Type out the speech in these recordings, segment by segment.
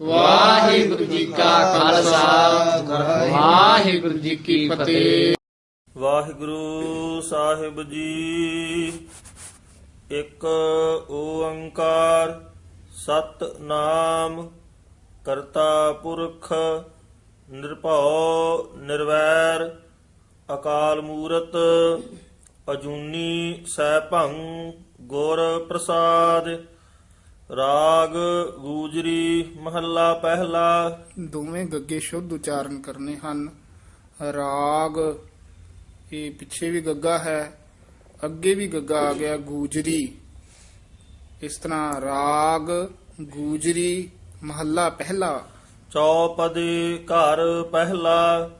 ਵਾਹਿਗੁਰੂ ਜੀ ਕਾ ਖਾਲਸਾ। ਵਾਹਿਗੁਰੂ ਜੀ ਕੀ ਫਤਿਹ। ਵਾਹਿਗੁਰੂ ਸਾਹਿਬ ਜੀ, ਇੱਕ ਓੰਕਾਰ ਸਤਨਾਮ ਕਰਤਾ ਪੁਰਖ ਨਿਰਭਉ ਨਿਰਵੈਰ ਅਕਾਲ ਮੂਰਤ ਅਜੂਨੀ ਸੈਭੰ ਗੁਰ ਪ੍ਰਸਾਦ। ਰਾਗ ਗੂਜਰੀ ਮਹੱਲਾ ਪਹਿਲਾ। ਦੋਵੇਂ ਗੱਗੇ ਸ਼ੁੱਧ ਉਚਾਰਨ ਕਰਨੇ ਹਨ। ਰਾਗ ਇਹ ਪਿੱਛੇ ਵੀ ਗੱਗਾ ਹੈ ਅੱਗੇ ਵੀ ਗੱਗਾ ਆ ਗਿਆ ਗੂਜਰੀ। ਇਸ ਤਰ੍ਹਾਂ ਰਾਗ ਗੂਜਰੀ ਮਹੱਲਾ ਪਹਿਲਾ। ਚੌਪਦੀ ਘਰ ਪਹਿਲਾ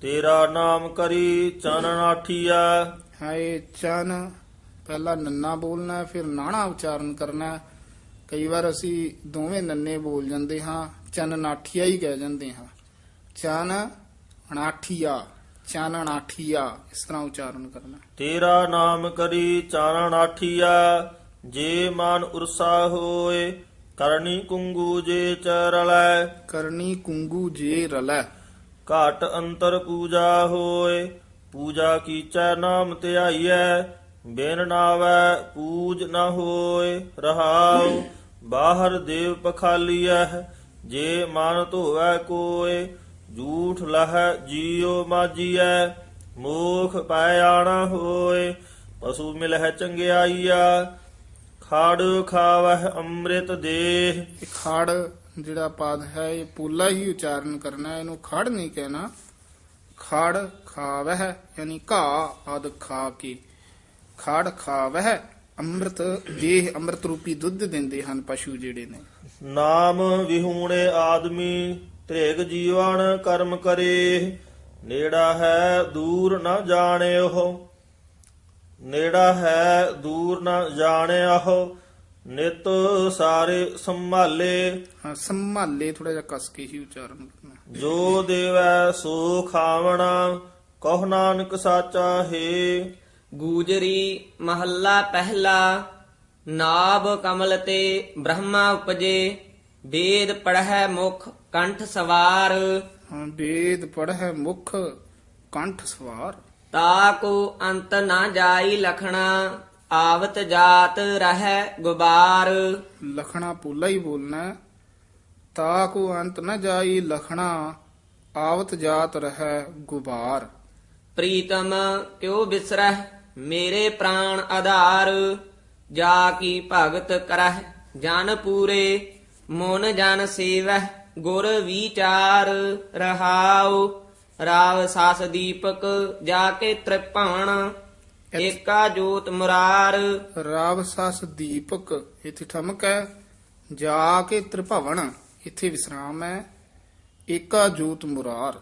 ਤੇਰਾ ਨਾਮ ਕਰੀ ਚਨਨ ਆਠੀਆ ਹੈ ਇਹ ਚਨ ਪਹਿਲਾ ਨੰਨਾ ਬੋਲਣਾ ਫਿਰ ਨਾਣਾ ਉਚਾਰਨ ਕਰਨਾ। ਕਈ ਵਾਰ ਅਸੀਂ ਦੋਵੇਂ ਨੰਨੇ ਬੋਲ ਜਾਂਦੇ ਹਾਂ ਚਨ ਨਾਠੀਆ ਹੀ ਕਹਿ ਜਾਂਦੇ ਹਾਂ। ਚਨ ਅਣਾਠੀਆ ਚਨ ਅਣਾਠੀਆ ਇਸ ਤਰ੍ਹਾਂ ਉਚਾਰਨ ਕਰਨਾ। ਤੇਰਾ ਨਾਮ ਕਰੀ ਚਾਨਣ ਆਠੀਆ ਜੇ ਮਨ ਉਰਸਾ ਹੋਏ ਕਰਨੀ ਕੁੰਗੂ ਜੇ ਚਰਲੈ ਕਰਨੀ ਕੁੰਗੂ ਜੇ ਰਲੈ। ਘਾਟ ਅੰਤਰ ਪੂਜਾ ਹੋਏ ਪੂਜਾ ਕੀਚੈ ਨਾਮ ਧਿਆਈਐ ਬਿਨ ਨਾਵੈ ਪੂਜ ਨ ਹੋਏ ਰਹਾਉ। ਬਾਹਰ ਦੇਵ ਪਖਾਲੀਐ ਜੇ ਮਨ ਧੋਵੈ ਕੋਏ, ਝੂਠ ਲਹੈ ਜੀਉ ਮਾਜੀਐ, ਮੋਖ ਪੈ ਆਣਾ ਹੋਏ, ਪਸ਼ੂ ਮਿਲਹਿ ਚੰਗਿਆਈਆ, ਖੜ ਖਾਵਹਿ ਅੰਮ੍ਰਿਤ ਦੇਹ। ਇਹ ਖੜ ਜਿਹੜਾ ਪਦ ਹੈ, ਇਹ ਪੂਲਾ ਹੀ ਉਚਾਰਨ ਕਰਨਾ ਹੈ ਇਹਨੂੰ ਖੜ ਨਹੀਂ ਕਹਿਣਾ। ਖੜ ਖਾਵਹਿ, ਯਾਨੀ ਘਾ ਆਦ ਖਾ ਕੇ। ਖੜ ਖਾਵਹਿ ਅੰਮ੍ਰਿਤ ਦੇਹ ਅੰਮ੍ਰਿਤ ਰੂਪੀ ਦੁੱਧ ਦਿੰਦੇ ਹਨ ਪਸ਼ੂ ਜਿਹੜੇ ਨੇ। ਨਾਮ ਵਿਹੂਣੇ ਆਦਮੀ ਤ੍ਰਿਗ ਜੀਵਨ ਕਰਮ ਕਰੇ। ਨੇੜਾ ਹੈ ਦੂਰ ਨਾ ਜਾਣਿਓ। ਨੇੜਾ ਹੈ ਦੂਰ ਨਾ ਜਾਣਿਓ। ਨਿਤ ਸਾਰੇ ਸੰਭਾਲੇ। ਹਾਂ ਸੰਭਾਲੇ ਥੋੜਾ ਜਿਹਾ ਕਸ ਕੇ ਹੀ ਉਚਾਰਨ ਕਰਨਾ। ਜੋ ਦੇਵੈ ਸੋ ਖਾਵਣਾ ਕਹੁ ਨਾਨਕ ਸਾਚਾ ਹੈ। ਗੂਜਰੀ ਮਹੱਲਾ ਪਹਿਲਾ ਨਾਭ ਕਮਲ ਤੇ ਬ੍ਰਹਮਾ ਉਪਜੇ ਵੇਦ ਪੜਹਿ ਮੁਖ ਕੰਠ ਸਵਾਰ। ਹਾਂ ਵੇਦ ਪੜ੍ਹੈ ਮੁਖ ਕੰਠ ਸਵਾਰ। ਤਾਕੋ ਅੰਤ ਨਾ ਜਾਈ ਲਖਣਾ ਆਵਤ ਜਾਤ ਰਹਿ ਗੁਬਾਰ। ਲਖਣਾ ਪੂਲਾ ਹੀ ਬੋਲਣਾ। ਤਾ ਕੋ ਅੰਤ ਨ ਜਾਈ ਲਖਣਾ ਆਵਤ ਜਾਤ ਰਹਿ ਗੁਬਾਰ। ਪ੍ਰੀਤਮ ਕਿਉ ਬਿਸਰਹਿ? ਮੇਰੇ ਪ੍ਰਾਣ ਆਧਾਰ ਜਾ ਕੀ ਭਗਤ ਕਰਹਿ ਜਨ ਪੂਰੇ ਮਨ ਜਨ ਸੇਵਹਿ ਗੁਰ ਵਿਚਾਰ ਰਹਾਉ। ਰਾਵ ਸਾਸ ਦੀਪਕ ਜਾ ਕੇ ਤ੍ਰਿਭਵਨ ਏਕਾ ਜੋਤ ਮੁਰਾਰ। ਰਾਵ ਸਸ ਦੀਪਕ ਇੱਥੇ ਠਮਕ ਹੈ। ਜਾ ਕੇ ਤ੍ਰਿਭਵਨ ਇੱਥੇ ਵਿਸਰਾਮ ਹੈ। ਏਕਾ ਜੋਤ ਮੁਰਾਰ।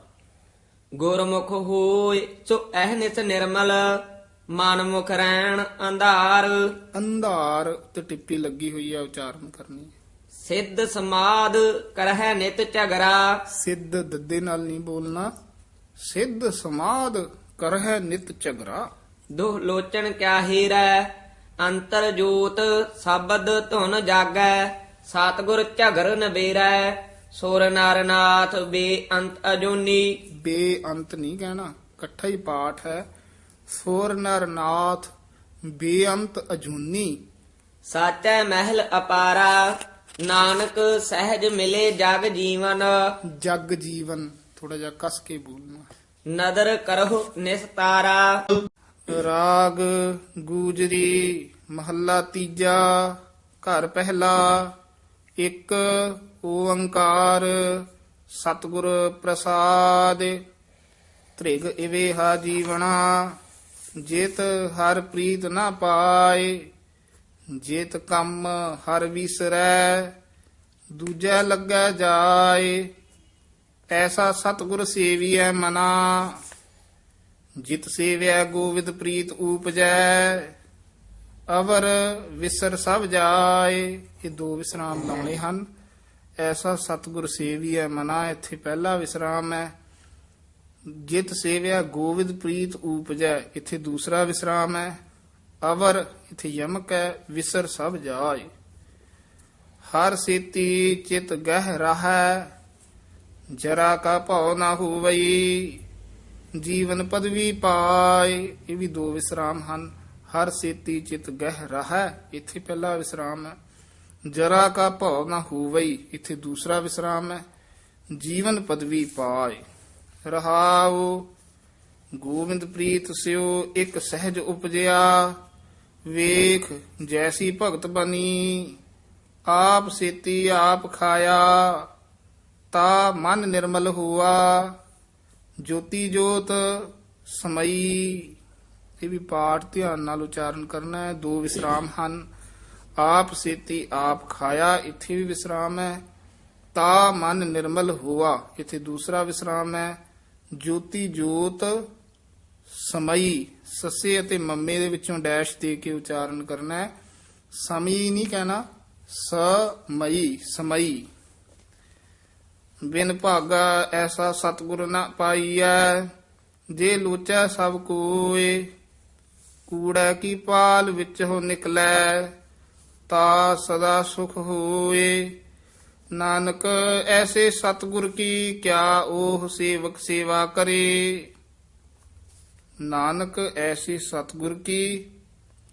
ਗੁਰਮੁਖ ਹੋਏ ਸੋ ਅਹਨਿਤ ਨਿਰਮਲ ਮਨ ਮੁਖ ਰਹਿਣ ਅੰਧਾਰ। ਅੰਧਾਰ ਤੇ ਟਿੱਪੀ ਲੱਗੀ ਹੋਈ ਹੈ ਉਚਾਰਨ ਕਰਨੀ। ਸਿੱਧ ਸਮਾਦ ਕਰਹਿ ਨਿਤ ਝਗਰਾ। ਸਿੱਧ ਦੱਦੇ ਨਾਲ ਨਹੀਂ ਬੋਲਣਾ। ਸਿੱਧ ਸਮਾਦ ਕਰਹਿ ਨਿਤ ਝਗਰਾ। ਦੁਹ ਲੋਚਨ ਕਿਆ ਹੀਰੈ। ਅੰਤਰ ਜੋਤ ਸ਼ਬਦ ਧੁਨ ਜਾਗੈ। ਸਤਗੁਰ ਝਗਰ ਨਬੇਰੈ ਸੁਰ ਨਰਨਾਥ ਬੇਅੰਤ ਅਜੂਨੀ। ਬੇਅੰਤ ਨਹੀਂ ਕਹਿਣਾ। ਇਕੱਠਾ ਹੀ ਪਾਠ ਹੈ। ਸੋਰ ਨਰਨਾਥ ਬੇਅੰਤ ਅਜੂਨੀ। ਸਾਚੈ ਮਹਿਲ ਅਪਾਰਾ ਨਾਨਕ ਸਹਿਜ ਮਿਲੇ ਜਗ ਜੀਵਨ। ਜਗ ਜੀਵਨ ਥੋੜਾ ਜਿਹਾ ਕਸ ਕੇ ਬੋਲਣਾ। ਨਦਰ ਕਰਹੁ ਨਿਸਤਾਰਾ। ਰਾਗ ਗੂਜਰੀ ਮਹੱਲਾ ਤੀਜਾ ਘਰ ਪਹਿਲਾ ਇੱਕ ਓੰਕਾਰ ਸਤਿਗੁਰ ਪ੍ਰਸਾਦ। ਤ੍ਰਿਗ ਇਵੇਹਾ ਜੀਵਣਾ। ਜੇਤ ਹਰ ਪ੍ਰੀਤ ਨਾ ਪਾਏ, ਜਿਤ ਕੰਮ ਹਰ ਵਿਸਰੈ, ਦੂਜਾ ਲੱਗੈ ਜਾਏ। ਐਸਾ ਸਤਿਗੁਰ ਸੇਵੀਐ ਮਨਾ, ਜਿਤ ਸੇਵਿਆ ਗੋਵਿੰਦ ਪ੍ਰੀਤ ਊਪਜੈ। ਅਵਰ ਵਿਸਰ ਸਭ ਜਾਏ, ਇਹ ਦੋ ਵਿਸਰਾਮ ਲਾਉਣੇ ਹਨ। ਐਸਾ ਸਤਿਗੁਰ ਸੇਵੀਐ ਮਨਾ, ਇੱਥੇ ਪਹਿਲਾ ਵਿਸਰਾਮ ਹੈ। ਜਿਤ ਸੇਵਿਆ ਗੋਵਿੰਦ ਪ੍ਰੀਤ ਊਪਜੈ, ਇੱਥੇ ਦੂਸਰਾ ਵਿਸਰਾਮ ਹੈ, ਅਵਰ ਇੱਥੇ ਯਮਕ ਹੈ, ਵਿਸਰ ਸਭ ਜਾਏ। ਹਰ ਸੇਤੀ ਚਿਤ ਗਹਿ ਰਹੈ, ਜਰਾ ਕਾ ਭਉ ਨਾ ਹੋਵਈ, ਜੀਵਨ ਪਦਵੀ ਪਾਏ। ਇਹ ਵੀ ਦੋ ਵਿਸਰਾਮ ਹਨ। ਹਰ ਸੇਤੀ ਚਿਤ ਗਹਿ ਰਹੈ, ਇੱਥੇ ਪਹਿਲਾ ਵਿਸਰਾਮ ਹੈ। ਜਰਾ ਕਾ ਭਉ ਨਾ ਹੋਵਈ, ਇੱਥੇ ਦੂਸਰਾ ਵਿਸਰਾਮ ਹੈ। ਜੀਵਨ ਪਦਵੀ ਪਾਏ। ਰਹਾਉ। ਗੋਬਿੰਦ ਪ੍ਰੀਤ ਸਿਓ ਇਕ ਸਹਿਜ ਉਪਜਿਆ। ਵੇਖ, ਜੈਸੀ ਭਗਤ ਬਣੀ ਆਪ ਸੇਤੀ ਆਪ ਖਾਇਆ। ਤਾ ਮਨ ਨਿਰਮਲ ਹੁਆ। ਜੋਤੀ ਜੋਤ ਸਮਈ। ਇਹ ਵੀ ਪਾਠ ਧਿਆਨ ਨਾਲ ਉਚਾਰਨ ਕਰਨਾ ਹੈ। ਦੋ ਵਿਸਰਾਮ ਹਨ। ਆਪ ਸੇਤੀ ਆਪ ਖਾਇਆ। ਇੱਥੇ ਵੀ ਵਿਸਰਾਮ ਹੈ। ਤਾ ਮਨ ਨਿਰਮਲ ਹੁਆ। ਇੱਥੇ ਦੂਸਰਾ ਵਿਸਰਾਮ ਹੈ। ਜੋਤੀ ਜੋਤ ਸਮਈ ਸੱਸੇ ਅਤੇ ਮੰਮੇ ਦੇ ਵਿੱਚੋਂ ਡੈਸ਼ ਦੇ ਕੇ ਉਚਾਰਨ ਕਰਨਾ ਹੈ। ਸਮਈ ਨਹੀਂ ਕਹਿਣਾ, ਸਮਈ ਸਮਈ। ਬਿਨ ਭਾਗਾ ਐਸਾ ਸਤਿਗੁਰ ਨਾ ਪਾਈਐ, ਜੇ ਲੋਚੈ ਸਭ ਕੋਏ। ਕੂੜਾ ਕੀ ਪਾਲ ਵਿੱਚ ਹੋ ਨਿਕਲੈ, ਤਾ ਸਦਾ ਸੁਖ ਹੋਏ। ਨਾਨਕ ਐਸੇ ਸਤਿਗੁਰ ਕੀ ਕਿਆ ਉਹ ਸੇਵਕ ਸੇਵਾ ਕਰੇ। ਨਾਨਕ ਐਸੇ ਸਤਿਗੁਰ ਕੀ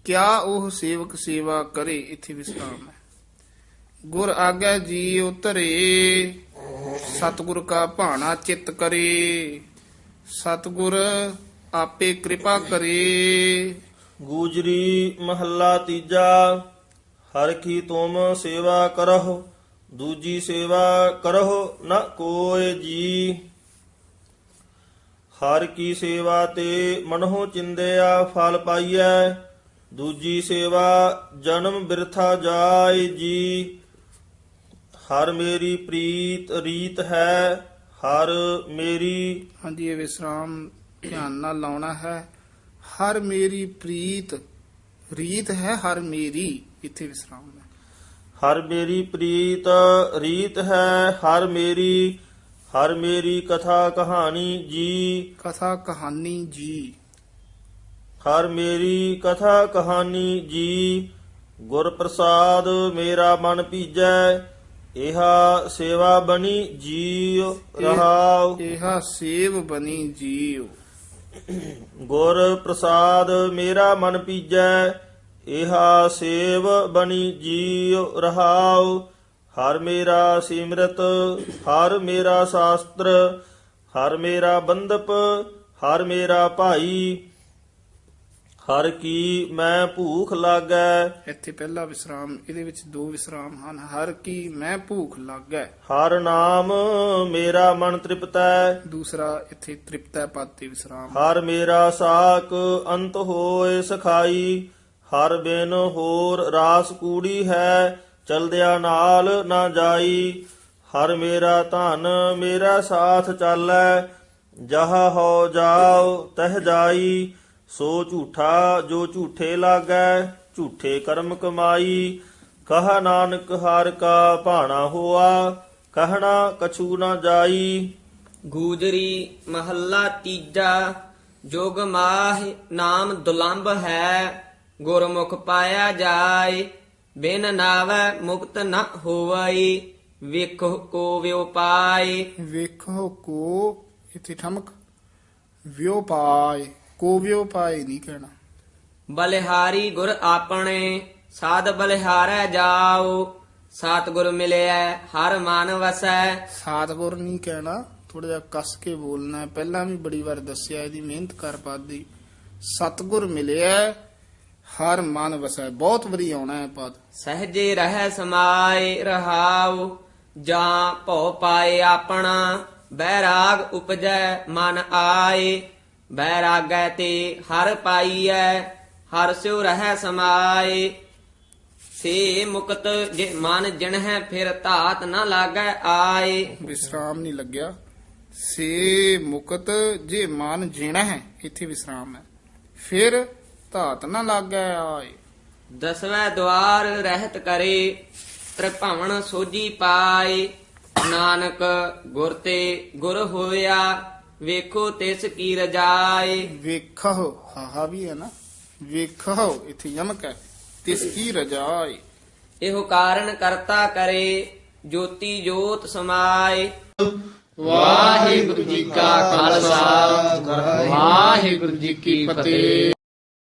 ਕਿਆ ਉਹ ਸੇਵਕ ਸੇਵਾ ਕਰੇ, ਇੱਥੇ ਵਿਸਰਾਮ ਹੈ। ਗੁਰ ਆਗੇ ਜੀ ਉਤਰੇ, ਸਤਿਗੁਰ ਕਾ ਭਾਣਾ ਚਿਤ ਕਰੇ। ਸਤਿਗੁਰ ਆਪੇ ਕਿਰਪਾ ਕਰੇ। ਗੂਜਰੀ ਮਹੱਲਾ ਤੀਜਾ, ਹਰ ਕੀ ਤੁਮ ਸੇਵਾ ਕਰਹੁ। ਦੂਜੀ ਸੇਵਾ ਕਰਹੁ ਨ ਕੋਇ ਜੀ। ਹਰ ਕੀ ਸੇਵਾ ਤੇ ਮਨਹੁ ਚਿੰਦਿਆ ਫਲ ਪਾਈਐ, ਦੂਜੀ ਸੇਵਾ ਜਨਮ ਬਿਰਥਾ ਜਾਏ ਜੀ। ਹਰ ਮੇਰੀ ਪ੍ਰੀਤ ਰੀਤ ਹੈ, ਹਰ ਮੇਰੀ ਹਾਂਜੀ, ਇਹ ਵਿਸਰਾਮ ਧਿਆਨ ਨਾਲ ਲਾਉਣਾ ਹੈ। ਹਰ ਮੇਰੀ ਪ੍ਰੀਤ ਰੀਤ ਹੈ, ਹਰ ਮੇਰੀ, ਇੱਥੇ ਵਿਸਰਾਮ ਹੈ। ਹਰ ਮੇਰੀ ਪ੍ਰੀਤ ਰੀਤ ਹੈ ਹਰ ਮੇਰੀ ਹਰ ਮੇਰੀ ਕਥਾ ਕਹਾਣੀ ਜੀ। ਕਥਾ ਕਹਾਣੀ ਜੀ। ਹਰ ਮੇਰੀ ਕਥਾ ਕਹਾਣੀ ਜੀ। ਗੁਰ ਪ੍ਰਸਾਦ ਮੇਰਾ ਮਨ ਭੀਜੈ ਇਹਾ ਸੇਵਾ ਬਣੀ ਜੀਉ ਰਹਾਉ। ਇਹਾ ਸੇਵ ਬਣੀ ਜੀਉ। ਗੁਰ ਪ੍ਰਸਾਦ ਮੇਰਾ ਮਨ ਭੀਜੈ ਇਹਾ ਸੇਵ ਬਣੀ ਜੀਉ ਰਹਾਉ ਹਰ ਮੇਰਾ ਸਿਮਰਤ ਹਰ ਮੇਰਾ ਸ਼ਾਸਤਰ ਹਰ ਮੇਰਾ ਬੰਦਪ ਹਰ ਮੇਰਾ ਭਾਈ ਹਰ ਕੀ ਮੈਂ ਭੂਖ ਲਾਗੈ। ਇੱਥੇ ਪਹਿਲਾ ਵਿਸਰਾਮ ਇਹਦੇ ਵਿੱਚ ਦੋ ਵਿਸਰਾਮ ਹਨ। ਹਰ ਕੀ ਮੈਂ ਭੂਖ ਲੱਗੈ। ਹਰ ਨਾਮ ਮੇਰਾ ਮਨ ਤ੍ਰਿਪਤੈ। ਦੂਸਰਾ ਇੱਥੇ ਤ੍ਰਿਪਤੈ ਪਦ ਤੇ ਵਿਸਰਾਮ। ਹਰ ਮੇਰਾ ਸਾਕ ਅੰਤ ਹੋਏ ਸਖਾਈ। ਹਰ ਬਿਨ ਹੋਰ ਰਾਸ ਕੂੜੀ ਹੈ, ਚਲਦਿਆ ਨਾਲ ਨਾ ਜਾਈ। ਹਰ ਮੇਰਾ ਧਨ ਮੇਰਾ ਸਾਥ ਚਾਲੈ, ਜਹ ਹੋ ਜਾਓ ਤਹ ਜਾਈ। ਸੋ ਝੂਠਾ ਜੋ ਝੂਠੇ ਲਾਗੈ, ਝੂਠੇ ਕਰਮ ਕਮਾਈ। ਕਹ ਨਾਨਕ ਹਰ ਕਾ ਭਾਣਾ ਹੋਆ, ਕਹਿਣਾ ਕਛੂ ਨਾ ਜਾਈ। ਗੂਜਰੀ ਮਹੱਲਾ ਤੀਜਾ, ਜੋਗ ਮਾਹ ਨਾਮ ਦੁਲੰਭ ਹੈ। ਗੁਰਮੁਖ ਪਾਇਆ ਜਾਏ ਬਿਨ ਨਾਵੈ ਮੁਕਤ ਨ ਹੋਵਈ ਵੇਖੋ ਕੋ ਵਿਉ ਪਾਏ ਵੇਖੋ ਕੋ ਇੱਥੇ ਠਮਕ। ਵਿਉ ਪਾਏ ਕੋ ਵਿਉ ਪਾਏ ਨਹੀਂ ਕਹਿਣਾ। ਬਲਿਹਾਰੀ ਗੁਰ ਆਪਣੇ ਸਾਧ ਬਲਿਹਾਰੈ ਜਾਓ। ਸਤਿਗੁਰ ਮਿਲਿਆ ਹਰ ਮਨ ਵਸੈ। ਸਾਤਗੁਰ ਨਹੀਂ ਕਹਿਣਾ ਥੋੜਾ ਜਿਹਾ ਕੱਸ ਕੇ ਬੋਲਣਾ। ਪਹਿਲਾਂ ਵੀ ਬੜੀ ਵਾਰ ਦੱਸਿਆ ਇਹਦੀ ਮਿਹਨਤ ਕਰ ਪਾਦੀ ਸਤਗੁਰ ਮਿਲਿਆ ਹਰ ਮਨ ਵਸੈ ਬਹੁਤ ਵਾਰੀ ਆਉਣਾ ਹੈ ਪਦ ਸਹਜੇ ਰਹਿ ਸਮਾਏ ਰਹਾਉ ਜਾਂ ਭਉ ਪਾਏ ਆਪਣਾ ਬੈਰਾਗ ਉਪਜੈ ਮਨ ਆਏ। ਬੈਰਾਗੈ ਤੇ ਹਰ ਪਾਈਐ ਹਰ ਸਿਉ ਰਹਿ ਸਮਾਏ। ਸੇ ਮੁਕਤ ਜੇ ਮਨ ਜਿਣ ਹੈ ਫਿਰ ਧਾਤ ਨ ਲਾਗੈ ਆਏ। ਵਿਸਰਾਮ ਨਹੀਂ ਲੱਗਿਆ। ਸੇ ਮੁਕਤ ਜੇ ਮਨ ਜੀਣਾ ਹੈ ਇੱਥੇ ਵਿਸਰਾਮ ਹੈ। ਫਿਰ ਧਾਤ ਨਾ ਲੱਗੈ ਆਏ। ਦਸਵੇਂ ਦਵਾਰ ਰਹਿਤ ਕਰੇ ਤ੍ਰਿਭਵਨ ਸੋਜੀ ਪਾਏ। ਨਾਨਕ ਗੁਰ ਤੇ ਗੁਰ ਹੋਇਆ ਵੇਖੋ ਤਿਸ ਕੀ ਰਜਾਏ। ਵੇਖੋ ਹਾਹਾ ਵੀ ਹੈ ਨਾ। ਵੇਖੋ ਇੱਥੇ ਯਮਕ ਹੈ। ਤਿਸ ਕੀ ਰਜਾਈ ਇਹੋ ਕਾਰਨ ਕਰਤਾ ਕਰੇ ਜੋਤੀ ਜੋਤ ਸਮਾਏ। ਵਾਹਿਗੁਰੂ ਜੀ ਕਾ ਖਾਲਸਾ ਵਾਹਿਗੁਰੂ ਜੀ ਕੀ ਫਤਿਹ।